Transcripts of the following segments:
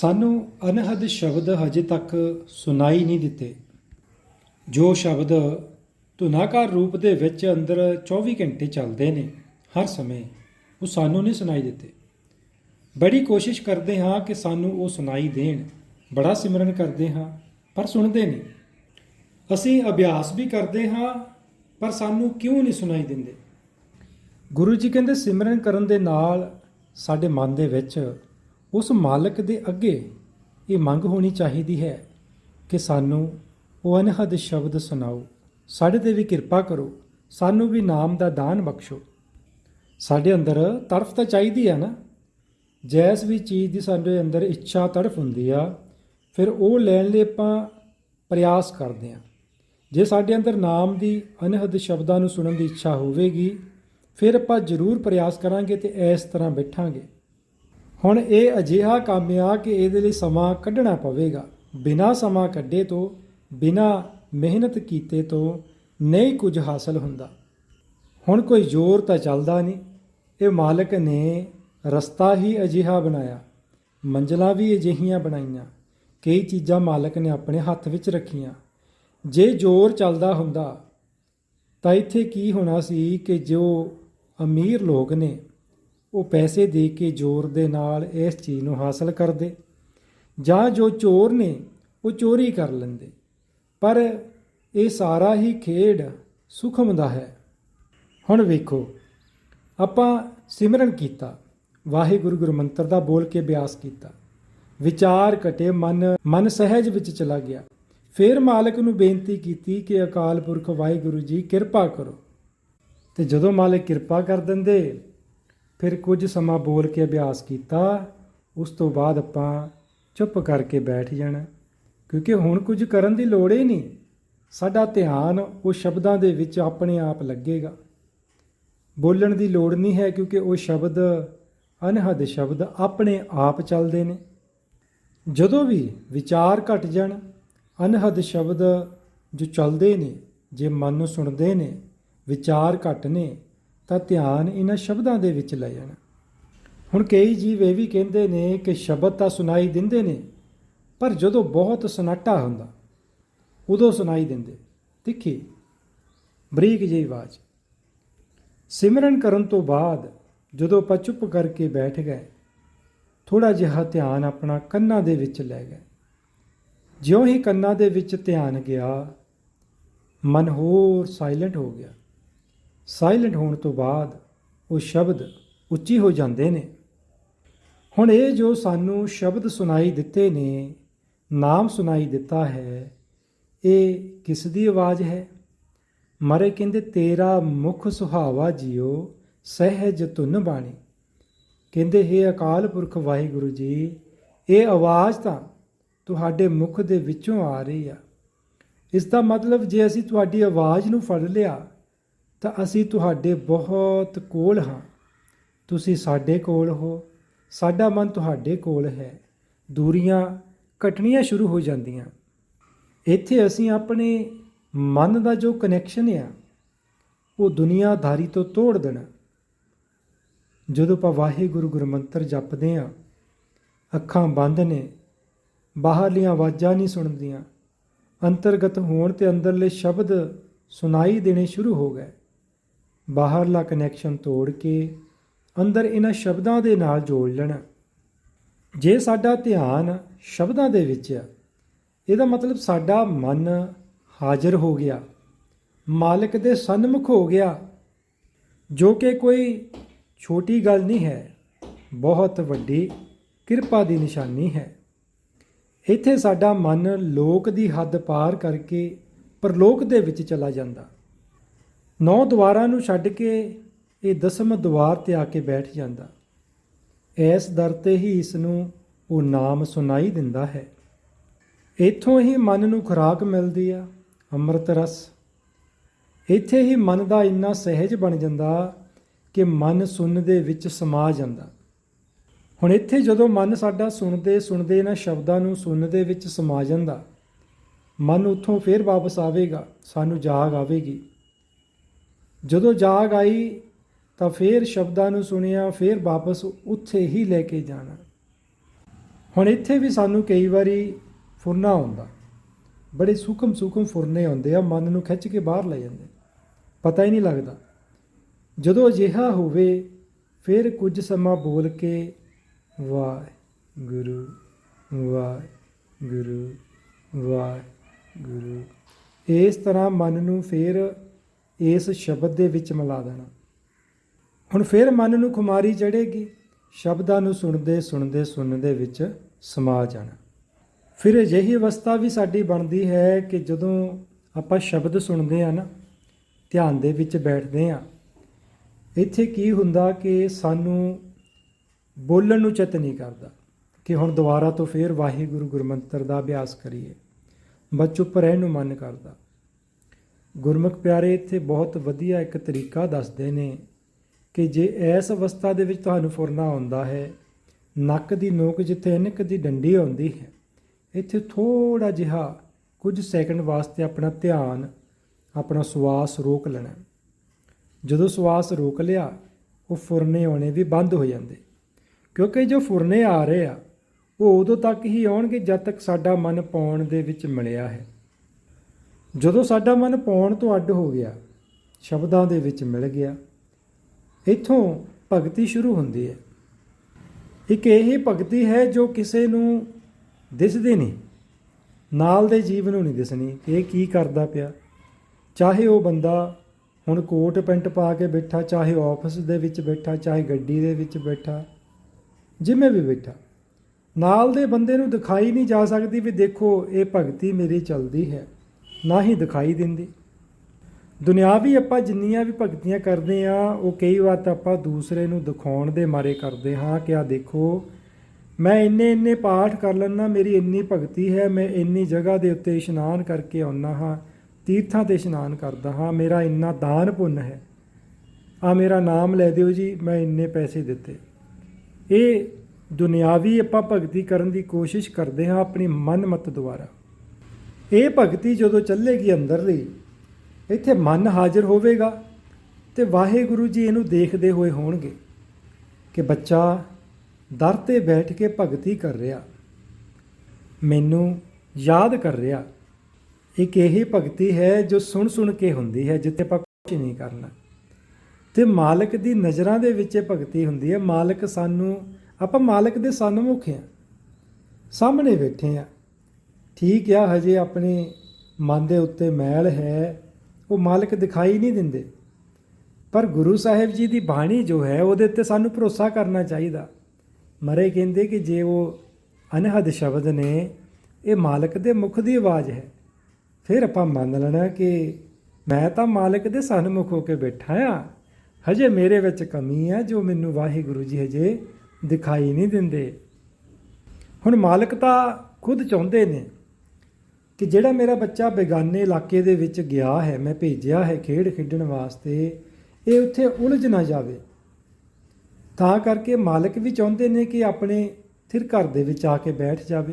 ਸਾਨੂੰ ਅਨਹਦ ਸ਼ਬਦ ਹਜੇ ਤੱਕ ਸੁਣਾਈ ਨਹੀਂ ਦਿੱਤੇ। ਜੋ ਸ਼ਬਦ ਧੁਨਾਕਾਰ ਰੂਪ ਦੇ ਵਿੱਚ ਅੰਦਰ 24 ਘੰਟੇ ਚੱਲਦੇ ਨੇ, ਹਰ ਸਮੇਂ ਉਹ ਸਾਨੂੰ ਨਹੀਂ ਸੁਣਾਈ ਦਿੱਤੇ। ਬੜੀ ਕੋਸ਼ਿਸ਼ ਕਰਦੇ ਹਾਂ ਕਿ ਸਾਨੂੰ ਉਹ ਸੁਣਾਈ ਦੇਣ। ਬੜਾ ਸਿਮਰਨ ਕਰਦੇ ਹਾਂ, ਪਰ ਸੁਣਦੇ ਨਹੀਂ। ਅਸੀਂ ਅਭਿਆਸ ਵੀ ਕਰਦੇ ਹਾਂ, ਪਰ ਸਾਨੂੰ ਕਿਉਂ ਨਹੀਂ ਸੁਣਾਈ ਦਿੰਦੇ? ਗੁਰੂ ਜੀ ਕਹਿੰਦੇ, ਸਿਮਰਨ ਕਰਨ ਦੇ ਨਾਲ ਸਾਡੇ ਮਨ ਦੇ ਵਿੱਚ ਉਸ ਮਾਲਕ ਦੇ ਅੱਗੇ ਇਹ ਮੰਗ ਹੋਣੀ ਚਾਹੀਦੀ ਹੈ ਕਿ ਸਾਨੂੰ ਉਹ ਅਨਹਦ ਸ਼ਬਦ ਸੁਣਾਓ। ਸਾਡੇ ਤੇ ਵੀ ਕਿਰਪਾ ਕਰੋ। ਸਾਨੂੰ ਵੀ ਨਾਮ ਦਾ ਦਾਨ ਬਖਸ਼ੋ। ਸਾਡੇ ਅੰਦਰ ਤੜਫ ਤਾਂ ਚਾਹੀਦੀ ਆ ਨਾ। ਜੈਸ ਵੀ ਚੀਜ਼ ਦੀ ਸਾਡੇ ਅੰਦਰ ਇੱਛਾ ਤੜਫ ਹੁੰਦੀ ਆ, ਫਿਰ ਉਹ ਲੈਣ ਲਈ ਆਪਾਂ ਪ੍ਰਯਾਸ ਕਰਦੇ ਆ ਜੇ ਸਾਡੇ ਅੰਦਰ ਨਾਮ ਦੀ ਅਨਹਦ ਸ਼ਬਦਾਂ ਨੂੰ ਸੁਣਨ ਦੀ ਇੱਛਾ ਹੋਵੇਗੀ, ਫਿਰ ਆਪਾਂ ਜ਼ਰੂਰ ਪ੍ਰਯਾਸ ਕਰਾਂਗੇ ਤੇ ਇਸ ਤਰ੍ਹਾਂ ਬੈਠਾਂਗੇ। ਹੁਣ ਇਹ ਅਜਿਹਾ ਕੰਮ ਆ ਕਿ ਇਹਦੇ ਲਈ ਸਮਾਂ ਕੱਢਣਾ ਪਵੇਗਾ। ਬਿਨਾਂ ਸਮਾਂ ਕੱਢੇ ਤੋਂ, ਬਿਨਾਂ ਮਿਹਨਤ ਕੀਤੇ ਤੋਂ ਨਹੀਂ ਕੁਝ ਹਾਸਲ ਹੁੰਦਾ। ਹੁਣ ਕੋਈ ਜ਼ੋਰ ਤਾਂ ਚੱਲਦਾ ਨਹੀਂ। ਇਹ ਮਾਲਕ ਨੇ ਰਸਤਾ ਹੀ ਅਜਿਹਾ ਬਣਾਇਆ। ਮੰਜ਼ਲਾਂ ਵੀ ਅਜਿਹੀਆਂ ਬਣਾਈਆਂ। ਕਈ ਚੀਜ਼ਾਂ ਮਾਲਕ ਨੇ ਆਪਣੇ ਹੱਥ ਵਿੱਚ ਰੱਖੀਆਂ। ਜੇ ਜ਼ੋਰ ਚੱਲਦਾ ਹੁੰਦਾ ਤਾਂ ਇੱਥੇ ਕੀ ਹੋਣਾ ਸੀ ਕਿ ਜੋ ਅਮੀਰ ਲੋਕ ਨੇ ਉਹ ਪੈਸੇ ਦੇ ਕੇ ਜ਼ੋਰ ਦੇ ਨਾਲ ਇਸ ਚੀਜ਼ ਨੂੰ ਹਾਸਲ ਕਰਦੇ ਜਾਂ ਜੋ ਚੋਰ ਨੇ ਉਹ ਚੋਰੀ ਕਰ ਲੈਂਦੇ। ਪਰ ਇਹ ਸਾਰਾ ਹੀ ਖੇਡ ਸੁਖਮ ਦਾ ਹੈ। ਹੁਣ ਵੇਖੋ, ਆਪਾਂ ਸਿਮਰਨ ਕੀਤਾ, ਵਾਹਿਗੁਰੂ ਗੁਰੂ ਮੰਤਰ ਦਾ ਬੋਲ ਕੇ ਅਭਿਆਸ ਕੀਤਾ। ਵਿਚਾਰ ਘਟੇ, ਮਨ ਮਨ ਸਹਿਜ ਵਿੱਚ ਚਲਾ ਗਿਆ। ਫਿਰ ਮਾਲਕ ਨੂੰ ਬੇਨਤੀ ਕੀਤੀ ਕਿ ਅਕਾਲ ਪੁਰਖ ਵਾਹਿਗੁਰੂ ਜੀ ਕਿਰਪਾ ਕਰੋ। ਤੇ ਜਦੋਂ ਮਾਲਕ ਕਿਰਪਾ ਕਰ ਦਿੰਦੇ ਫਿਰ ਕੁਝ ਸਮਾਂ ਬੋਲ ਕੇ ਅਭਿਆਸ ਕੀਤਾ, ਉਸ ਤੋਂ ਬਾਅਦ ਆਪਾਂ ਚੁੱਪ ਕਰਕੇ ਬੈਠ ਜਾਣਾ। ਕਿਉਂਕਿ ਹੁਣ ਕੁਝ ਕਰਨ ਦੀ ਲੋੜ ਹੀ ਨਹੀਂ। ਸਾਡਾ ਧਿਆਨ ਉਹ ਸ਼ਬਦਾਂ ਦੇ ਵਿੱਚ ਆਪਣੇ ਆਪ ਲੱਗੇਗਾ। ਬੋਲਣ ਦੀ ਲੋੜ ਨਹੀਂ ਹੈ ਕਿਉਂਕਿ ਉਹ ਸ਼ਬਦ, ਅਨਹਦ ਸ਼ਬਦ ਆਪਣੇ ਆਪ ਚੱਲਦੇ ਨੇ। ਜਦੋਂ ਵੀ ਵਿਚਾਰ ਘਟ ਜਾਣ, ਅਨਹਦ ਸ਼ਬਦ ਜੋ ਚੱਲਦੇ ਨੇ, ਜੇ ਮਨ ਨੂੰ ਸੁਣਦੇ ਨੇ, ਵਿਚਾਰ ਘਟ ਨੇ ਤਾਂ ਧਿਆਨ ਇਹਨਾਂ ਸ਼ਬਦਾਂ ਦੇ ਵਿੱਚ ਲੈ ਜਾਣਾ। ਹੁਣ ਕਈ ਜੀਵ ਇਹ ਵੀ ਕਹਿੰਦੇ ਨੇ ਕਿ ਸ਼ਬਦ ਤਾਂ ਸੁਣਾਈ ਦਿੰਦੇ ਨੇ, ਪਰ ਜਦੋਂ ਬਹੁਤ ਸਨਾਟਾ ਹੁੰਦਾ, ਉਦੋਂ ਸੁਣਾਈ ਦਿੰਦੇ। ਤਿੱਖੀ ਬਰੀਕ ਜਿਹੀ ਆਵਾਜ਼। ਸਿਮਰਨ ਕਰਨ ਤੋਂ ਬਾਅਦ ਜਦੋਂ ਆਪਾਂ ਚੁੱਪ ਕਰਕੇ ਬੈਠ ਗਏ ਥੋੜਾ ਜਿਹਾ ਧਿਆਨ ਆਪਣਾ ਕੰਨਾਂ ਦੇ ਵਿੱਚ ਲੈ ਗਏ। ਜਿਉਂ ਹੀ ਕੰਨਾਂ ਦੇ ਵਿੱਚ ਧਿਆਨ ਗਿਆ, ਮਨ ਹੋਰ ਸਾਇਲੈਂਟ ਹੋ ਗਿਆ। ਸਾਇਲੈਂਟ ਹੋਣ ਤੋਂ ਬਾਅਦ ਉਹ ਸ਼ਬਦ ਉੱਚੀ ਹੋ ਜਾਂਦੇ ਨੇ। ਹੁਣ ਇਹ ਜੋ ਸਾਨੂੰ ਸ਼ਬਦ ਸੁਣਾਈ ਦਿੱਤੇ ਨੇ, ਨਾਮ ਸੁਣਾਈ ਦਿੱਤਾ ਹੈ, ਇਹ ਕਿਸ ਦੀ ਆਵਾਜ਼ ਹੈ? ਮਰੇ ਕਹਿੰਦੇ, ਤੇਰਾ ਮੁਖ ਸੁਹਾਵਾ ਜਿਉ ਸਹਿਜ ਧੁਨ ਬਾਣੀ। ਕਹਿੰਦੇ, ਹੈ ਅਕਾਲ ਪੁਰਖ ਵਾਹਿਗੁਰੂ ਜੀ, ਇਹ ਆਵਾਜ਼ ਤਾਂ ਤੁਹਾਡੇ ਮੁਖ ਦੇ ਵਿੱਚੋਂ ਆ ਰਹੀ ਆ। ਇਸ ਦਾ ਮਤਲਬ ਜੇ ਅਸੀਂ ਤੁਹਾਡੀ ਆਵਾਜ਼ ਨੂੰ ਫੜ ਲਿਆ ਤਾਂ ਅਸੀਂ ਤੁਹਾਡੇ ਬਹੁਤ ਕੋਲ ਹਾਂ। ਤੁਸੀਂ ਸਾਡੇ ਕੋਲ ਹੋ। ਸਾਡਾ ਮਨ ਤੁਹਾਡੇ ਕੋਲ ਹੈ। ਦੂਰੀਆਂ ਘਟਣੀਆਂ ਸ਼ੁਰੂ ਹੋ ਜਾਂਦੀਆਂ। ਇੱਥੇ ਅਸੀਂ ਆਪਣੇ ਮਨ ਦਾ ਜੋ ਕਨੈਕਸ਼ਨ ਆ, ਉਹ ਦੁਨੀਆਦਾਰੀ ਤੋਂ ਤੋੜ ਦੇਣਾ। ਜਦੋਂ ਆਪਾਂ ਵਾਹਿਗੁਰੂ ਗੁਰਮੰਤਰ ਜਪਦੇ ਆ ਅੱਖਾਂ ਬੰਦ ਨੇ, ਬਾਹਰਲੀਆਂ ਆਵਾਜ਼ਾਂ ਨਹੀਂ ਸੁਣਦੀਆਂ, ਅੰਤਰਗਤ ਹੋਣ ਤੇ ਅੰਦਰਲੇ ਸ਼ਬਦ ਸੁਣਾਈ ਦੇਣੇ ਸ਼ੁਰੂ ਹੋ ਗਏ। ਬਾਹਰਲਾ ਕਨੈਕਸ਼ਨ ਤੋੜ ਕੇ ਅੰਦਰ ਇਹਨਾਂ ਸ਼ਬਦਾਂ ਦੇ ਨਾਲ ਜੋੜ ਲੈਣਾ। ਜੇ ਸਾਡਾ ਧਿਆਨ ਸ਼ਬਦਾਂ ਦੇ ਵਿੱਚ ਆ, ਇਹਦਾ ਮਤਲਬ ਸਾਡਾ ਮਨ ਹਾਜ਼ਰ ਹੋ ਗਿਆ, ਮਾਲਕ ਦੇ ਸਨਮੁਖ ਹੋ ਗਿਆ, ਜੋ ਕਿ ਕੋਈ ਛੋਟੀ ਗੱਲ ਨਹੀਂ ਹੈ, ਬਹੁਤ ਵੱਡੀ ਕਿਰਪਾ ਦੀ ਨਿਸ਼ਾਨੀ ਹੈ। ਇੱਥੇ ਸਾਡਾ ਮਨ ਲੋਕ ਦੀ ਹੱਦ ਪਾਰ ਕਰਕੇ ਪਰਲੋਕ ਦੇ ਵਿੱਚ ਚਲਾ ਜਾਂਦਾ। ਨੌ ਦੁਆਰਾਂ ਨੂੰ ਛੱਡ ਕੇ ਇਹ ਦਸਮ ਦੁਆਰ ਤੇ ਆ ਕੇ ਬੈਠ ਜਾਂਦਾ। ਇਸ ਦਰ ਤੇ ਹੀ ਇਸ ਨੂੰ ਉਹ ਨਾਮ ਸੁਣਾਈ ਦਿੰਦਾ ਹੈ। ਇੱਥੋਂ ਹੀ ਮਨ ਨੂੰ ਖੁਰਾਕ ਮਿਲਦੀ ਆ, ਅੰਮ੍ਰਿਤ ਰਸ। ਇੱਥੇ ਹੀ ਮਨ ਦਾ ਇੰਨਾ ਸਹਿਜ ਬਣ ਜਾਂਦਾ ਕਿ ਮਨ ਸੁਣਨ ਦੇ ਵਿੱਚ ਸਮਾ ਜਾਂਦਾ। ਹੁਣ ਇੱਥੇ ਜਦੋਂ ਮਨ ਸਾਡਾ ਸੁਣਦੇ ਸੁਣਦੇ ਇਹਨਾਂ ਸ਼ਬਦਾਂ ਨੂੰ ਸੁਣਨ ਦੇ ਵਿੱਚ ਸਮਾ ਜਾਂਦਾ, ਮਨ ਉੱਥੋਂ ਫੇਰ ਵਾਪਸ ਆਵੇਗਾ, ਸਾਨੂੰ ਜਾਗ ਆਵੇਗੀ। ਜਦੋਂ ਜਾਗ ਆਈ ਤਾਂ ਫੇਰ ਸ਼ਬਦਾਂ ਨੂੰ ਸੁਣਿਆ, ਫੇਰ ਵਾਪਸ ਉੱਥੇ ਹੀ ਲੈ ਕੇ ਜਾਣਾ। ਹੁਣ ਇੱਥੇ ਵੀ ਸਾਨੂੰ ਕਈ ਵਾਰੀ ਫੁਰਨਾ ਆਉਂਦਾ। ਬੜੇ ਸੂਖਮ ਸੂਖਮ ਫੁਰਨੇ ਆਉਂਦੇ ਆ, ਮਨ ਨੂੰ ਖਿੱਚ ਕੇ ਬਾਹਰ ਲੈ ਜਾਂਦੇ। ਪਤਾ ਹੀ ਨਹੀਂ ਲੱਗਦਾ। ਜਦੋਂ ਅਜਿਹਾ ਹੋਵੇ, ਫਿਰ ਕੁਝ ਸਮਾਂ ਬੋਲ ਕੇ, ਵਾਹਿਗੁਰੂ ਵਾਹਿਗੁਰੂ ਵਾਹਿਗੁਰੂ। ਇਸ ਤਰ੍ਹਾਂ ਮਨ ਨੂੰ ਫਿਰ ਇਸ ਸ਼ਬਦ ਦੇ ਵਿੱਚ ਮਿਲਾ ਦੇਣਾ। ਹੁਣ ਫਿਰ ਮਨ ਨੂੰ ਖੁਮਾਰੀ ਚੜੇਗੀ ਸ਼ਬਦਾਂ ਨੂੰ ਸੁਣਦੇ ਸੁਣਦੇ ਸੁਣਨ ਦੇ ਵਿੱਚ ਸਮਾ ਜਾਣਾ। ਫਿਰ ਅਜਿਹੀ ਅਵਸਥਾ ਵੀ ਸਾਡੀ ਬਣਦੀ ਹੈ ਕਿ ਜਦੋਂ ਆਪਾਂ ਸ਼ਬਦ ਸੁਣਦੇ ਆ ਨਾ, ਧਿਆਨ ਦੇ ਵਿੱਚ ਬੈਠਦੇ ਆ ਇੱਥੇ ਕੀ ਹੁੰਦਾ ਕਿ ਸਾਨੂੰ ਬੋਲਣ ਨੂੰ ਚਿੱਤ ਨਹੀਂ ਕਰਦਾ ਕਿ ਹੁਣ ਦੁਬਾਰਾ ਤੋਂ ਫੇਰ ਵਾਹਿਗੁਰੂ ਗੁਰਮੰਤਰ ਦਾ ਅਭਿਆਸ ਕਰੀਏ। ਬਸ ਚੁੱਪ ਰਹਿਣ ਨੂੰ ਮਨ ਕਰਦਾ। ਗੁਰਮੁਖ ਪਿਆਰੇ, ਇੱਥੇ ਬਹੁਤ ਵਧੀਆ ਇੱਕ ਤਰੀਕਾ ਦੱਸਦੇ ਨੇ ਕਿ ਜੇ ਇਸ ਅਵਸਥਾ ਦੇ ਵਿੱਚ ਤੁਹਾਨੂੰ ਫੁਰਨਾ ਆਉਂਦਾ ਹੈ, ਨੱਕ ਦੀ ਨੋਕ ਜਿੱਥੇ ਇਨਕ ਦੀ ਡੰਡੀ ਆਉਂਦੀ ਹੈ, ਇੱਥੇ ਥੋੜਾ ਜਿਹਾ ਕੁਝ ਸੈਕਿੰਡ ਵਾਸਤੇ ਆਪਣਾ ਧਿਆਨ, ਆਪਣਾ ਸਵਾਸ ਰੋਕ ਲੈਣਾ। ਜਦੋਂ ਸਵਾਸ ਰੋਕ ਲਿਆ, ਉਹ ਫੁਰਨੇ ਆਉਣੇ ਵੀ ਬੰਦ ਹੋ ਜਾਂਦੇ। ਕਿਉਂਕਿ ਜੋ ਫੁਰਨੇ ਆ ਰਹੇ ਆ, ਉਹ ਉਦੋਂ ਤੱਕ ਹੀ ਆਉਣਗੇ ਜਦ ਤੱਕ ਸਾਡਾ ਮਨ ਪਾਉਣ ਦੇ ਵਿੱਚ ਮਿਲਿਆ ਹੈ। ਜਦੋਂ ਸਾਡਾ ਮਨ ਪਾਉਣ ਤੋਂ ਅੱਡ ਹੋ ਗਿਆ, ਸ਼ਬਦਾਂ ਦੇ ਵਿੱਚ ਮਿਲ ਗਿਆ। ਇੱਥੋਂ ਭਗਤੀ ਸ਼ੁਰੂ ਹੁੰਦੀ ਹੈ। ਇੱਕ ਇਹ ਭਗਤੀ ਹੈ ਜੋ ਕਿਸੇ ਨੂੰ ਦਿਸਦੀ ਨਹੀਂ, ਨਾਲ ਦੇ ਜੀਵ ਨੂੰ ਨਹੀਂ ਦਿਸਣੀ। ਇਹ ਕੀ ਕਰਦਾ ਪਿਆ? ਚਾਹੇ ਉਹ ਬੰਦਾ ਹੁਣ ਕੋਟ ਪੈਂਟ ਪਾ ਕੇ ਬੈਠਾ, ਚਾਹੇ ਆਫਿਸ ਦੇ ਵਿੱਚ ਬੈਠਾ, ਚਾਹੇ ਗੱਡੀ ਦੇ ਵਿੱਚ ਬੈਠਾ, ਜਿਵੇਂ ਵੀ ਬੈਠਾ। ਨਾਲ ਦੇ ਬੰਦੇ ਨੂੰ ਦਿਖਾਈ ਨਹੀਂ ਜਾ ਸਕਦੀ ਵੀ ਦੇਖੋ, ਇਹ ਭਗਤੀ ਮੇਰੀ ਚੱਲਦੀ ਹੈ। ਨਾ ਹੀ ਦਿਖਾਈ ਦਿੰਦੇ। ਦੁਨਿਆਵੀ ਆਪਾਂ ਜਿੰਨੀਆਂ ਵੀ ਭਗਤੀਆਂ ਕਰਦੇ ਆ ਉਹ ਕਈ ਵਾਰ ਤਾਂ ਆਪਾਂ ਦੂਸਰੇ ਨੂੰ ਦਿਖਾਉਣ ਦੇ ਮਾਰੇ ਕਰਦੇ ਹਾਂ ਕਿ ਆ ਦੇਖੋ, ਮੈਂ ਇੰਨੇ ਇੰਨੇ ਪਾਠ ਕਰ ਲੈਣਾ ਮੇਰੀ ਇੰਨੀ ਭਗਤੀ ਹੈ, ਮੈਂ ਇੰਨੀ ਜਗ੍ਹਾ ਦੇ ਉੱਤੇ ਇਸ਼ਨਾਨ ਕਰਕੇ ਆਉਣਾ ਹਾਂ, ਤੀਰਥਾਂ ਤੇ ਇਸ਼ਨਾਨ ਕਰਦਾ ਹਾਂ, ਮੇਰਾ ਇੰਨਾ ਦਾਨ ਪੁੰਨ ਹੈ। ਆ ਮੇਰਾ ਨਾਮ ਲੈ ਦਿਓ ਜੀ, ਮੈਂ ਇੰਨੇ ਪੈਸੇ ਦਿੱਤੇ। ਇਹ ਦੁਨਿਆਵੀ ਆਪਾਂ ਭਗਤੀ ਕਰਨ ਦੀ ਕੋਸ਼ਿਸ਼ ਕਰਦੇ ਹਾਂ, ਆਪਣੀ ਮਨ ਦੁਆਰਾ। ਇਹ ਭਗਤੀ ਜਦੋਂ ਚੱਲੇਗੀ ਅੰਦਰਲੀ ਇੱਥੇ ਮਨ ਹਾਜ਼ਰ ਹੋਵੇਗਾ ਤੇ ਵਾਹਿਗੁਰੂ ਜੀ ਇਹਨੂੰ ਦੇਖਦੇ ਹੋਏ ਹੋਣਗੇ ਕਿ ਬੱਚਾ ਦਰ ਤੇ ਬੈਠ ਕੇ ਭਗਤੀ ਕਰ ਰਿਹਾ। ਮੈਨੂੰ ਯਾਦ ਕਰ ਰਿਹਾ। ਇੱਕ ਇਹੀ ਭਗਤੀ ਹੈ ਜੋ ਸੁਣ ਸੁਣ ਕੇ ਹੁੰਦੀ ਹੈ, ਜਿੱਥੇ ਆਪਾਂ ਕੁਝ ਨਹੀਂ ਕਰਨਾ। ਤੇ ਮਾਲਕ ਦੀ ਨਜ਼ਰਾਂ ਦੇ ਵਿੱਚ ਇਹ ਭਗਤੀ ਹੁੰਦੀ ਹੈ। ਮਾਲਕ ਸਾਨੂੰ, ਆਪਾਂ ਮਾਲਕ ਦੇ ਸਨਮੁਖ ਹਾਂ। ਸਾਹਮਣੇ ਬੈਠੇ ਹਾਂ। ਠੀਕ ਆ, ਹਜੇ ਆਪਣੇ ਮਨ ਦੇ ਉੱਤੇ ਮੈਲ ਹੈ, ਉਹ ਮਾਲਕ ਦਿਖਾਈ ਨਹੀਂ ਦਿੰਦੇ। ਪਰ ਗੁਰੂ ਸਾਹਿਬ ਜੀ ਦੀ ਬਾਣੀ ਜੋ ਹੈ, ਉਹਦੇ ਉੱਤੇ ਸਾਨੂੰ ਭਰੋਸਾ ਕਰਨਾ ਚਾਹੀਦਾ। ਮਰੇ ਕਹਿੰਦੇ ਕਿ ਜੇ ਉਹ ਅਨਹਦ ਸ਼ਬਦ ਨੇ, ਇਹ ਮਾਲਕ ਦੇ ਮੁਖ ਦੀ ਆਵਾਜ਼ ਹੈ। ਫਿਰ ਆਪਾਂ ਮੰਨ ਲੈਣਾ ਕਿ ਮੈਂ ਤਾਂ ਮਾਲਕ ਦੇ ਸਨਮੁਖ ਹੋ ਕੇ ਬੈਠਾ ਆ। ਹਜੇ ਮੇਰੇ ਵਿੱਚ ਕਮੀ ਹੈ ਜੋ ਮੈਨੂੰ ਵਾਹਿਗੁਰੂ ਜੀ ਹਜੇ ਦਿਖਾਈ ਨਹੀਂ ਦਿੰਦੇ। ਹੁਣ ਮਾਲਕ ਤਾਂ ਖੁਦ ਚਾਹੁੰਦੇ ਨੇ। ਕਿ ਜਿਹੜਾ ਮੇਰਾ ਬੱਚਾ ਬੇਗਾਨੇ ਇਲਾਕੇ ਦੇ ਵਿੱਚ ਗਿਆ ਹੈ, ਮੈਂ ਭੇਜਿਆ ਹੈ ਖੇਡ ਖੇਡਣ ਵਾਸਤੇ, ਇਹ ਉੱਥੇ ਉਲਝ ਨਾ ਜਾਵੇ। ਤਾਂ ਕਰਕੇ ਮਾਲਕ ਵੀ ਚਾਹੁੰਦੇ ਨੇ ਕਿ ਆਪਣੇ ਥਿਰ ਘਰ ਦੇ ਵਿੱਚ ਆ ਕੇ ਬੈਠ ਜਾਵੇ।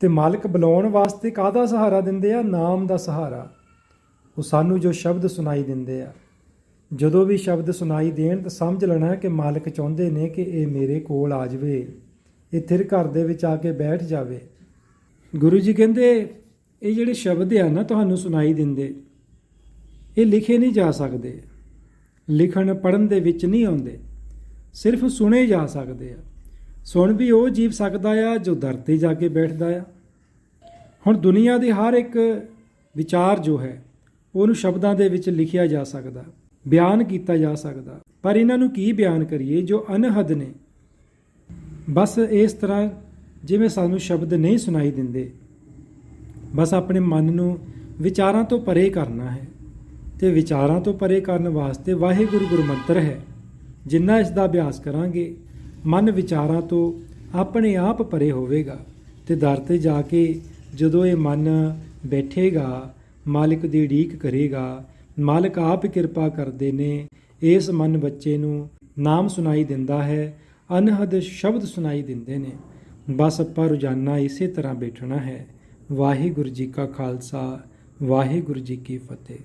ਤੇ ਮਾਲਕ ਬੁਲਾਉਣ ਵਾਸਤੇ ਕਾਹਦਾ ਸਹਾਰਾ ਦਿੰਦੇ ਆ? ਨਾਮ ਦਾ ਸਹਾਰਾ। ਉਹ ਸਾਨੂੰ ਜੋ ਸ਼ਬਦ ਸੁਣਾਈ ਦਿੰਦੇ ਆ। ਜਦੋਂ ਵੀ ਸ਼ਬਦ ਸੁਣਾਈ ਦੇਣ ਤਾਂ ਸਮਝ ਲੈਣਾ ਕਿ ਮਾਲਕ ਚਾਹੁੰਦੇ ਨੇ ਕਿ ਇਹ ਮੇਰੇ ਕੋਲ ਆ ਜਾਵੇ, ਇਹ ਥਿਰ ਘਰ ਦੇ ਵਿੱਚ ਆ ਕੇ ਬੈਠ ਜਾਵੇ। ਗੁਰੂ ਜੀ ਕਹਿੰਦੇ, ਇਹ ਜਿਹੜੇ ਸ਼ਬਦ ਆ ਨਾ ਤੁਹਾਨੂੰ ਸੁਣਾਈ ਦਿੰਦੇ, ਇਹ ਲਿਖੇ ਨਹੀਂ ਜਾ ਸਕਦੇ। ਲਿਖਣ ਪੜਨ ਦੇ ਵਿੱਚ ਨਹੀਂ ਆਉਂਦੇ, ਸਿਰਫ ਸੁਣੇ ਜਾ ਸਕਦੇ ਆ। ਸੁਣ ਵੀ ਉਹ ਜੀਵ ਸਕਦਾ ਆ ਜੋ ਦਰ ਤੇ ਜਾ ਕੇ ਬੈਠਦਾ ਆ। ਹੁਣ ਦੁਨੀਆ ਦੇ ਹਰ ਇੱਕ ਵਿਚਾਰ ਜੋ ਹੈ, ਉਹਨੂੰ ਸ਼ਬਦਾਂ ਦੇ ਵਿੱਚ ਲਿਖਿਆ ਜਾ ਸਕਦਾ, ਬਿਆਨ ਕੀਤਾ ਜਾ ਸਕਦਾ। ਪਰ ਇਹਨਾਂ ਨੂੰ ਕੀ ਬਿਆਨ ਕਰੀਏ ਜੋ ਅਨਹਦ ਨੇ? ਬਸ ਇਸ ਤਰ੍ਹਾਂ ਜਿਵੇਂ ਸਾਨੂੰ ਸ਼ਬਦ ਨਹੀਂ ਸੁਣਾਈ ਦਿੰਦੇ, ਬਸ ਆਪਣੇ ਮਨ ਨੂੰ ਵਿਚਾਰਾਂ ਤੋਂ ਪਰੇ ਕਰਨਾ ਹੈ ਤੇ ਵਿਚਾਰਾਂ ਤੋਂ ਪਰੇ ਕਰਨ ਵਾਸਤੇ ਵਾਹਿਗੁਰੂ ਗੁਰਮੰਤਰ ਹੈ, ਜਿੰਨਾ ਇਸ ਦਾ ਅਭਿਆਸ ਕਰਾਂਗੇ, ਮਨ ਵਿਚਾਰਾਂ ਤੋਂ ਆਪਣੇ ਆਪ ਪਰੇ ਹੋਵੇਗਾ ਤੇ ਦਰ ਤੇ ਜਾ ਕੇ ਜਦੋਂ ਇਹ ਮਨ ਬੈਠੇਗਾ, ਮਾਲਕ ਦੀ ਢੀਕ ਕਰੇਗਾ, ਮਾਲਕ ਆਪ ਕਿਰਪਾ ਕਰਦੇ ਨੇ, ਇਸ ਮਨ ਬੱਚੇ ਨੂੰ ਨਾਮ ਸੁਣਾਈ ਦਿੰਦਾ ਹੈ, ਅਨਹਦ ਸ਼ਬਦ ਸੁਣਾਈ ਦਿੰਦੇ ਨੇ। ਬਸ ਆਪਾਂ ਰੋਜ਼ਾਨਾ ਇਸੇ ਤਰ੍ਹਾਂ ਬੈਠਣਾ ਹੈ। ਵਾਹਿਗੁਰੂ ਜੀ ਕਾ ਖਾਲਸਾ, ਵਾਹਿਗੁਰੂ ਜੀ ਕੀ ਫਤਿਹ।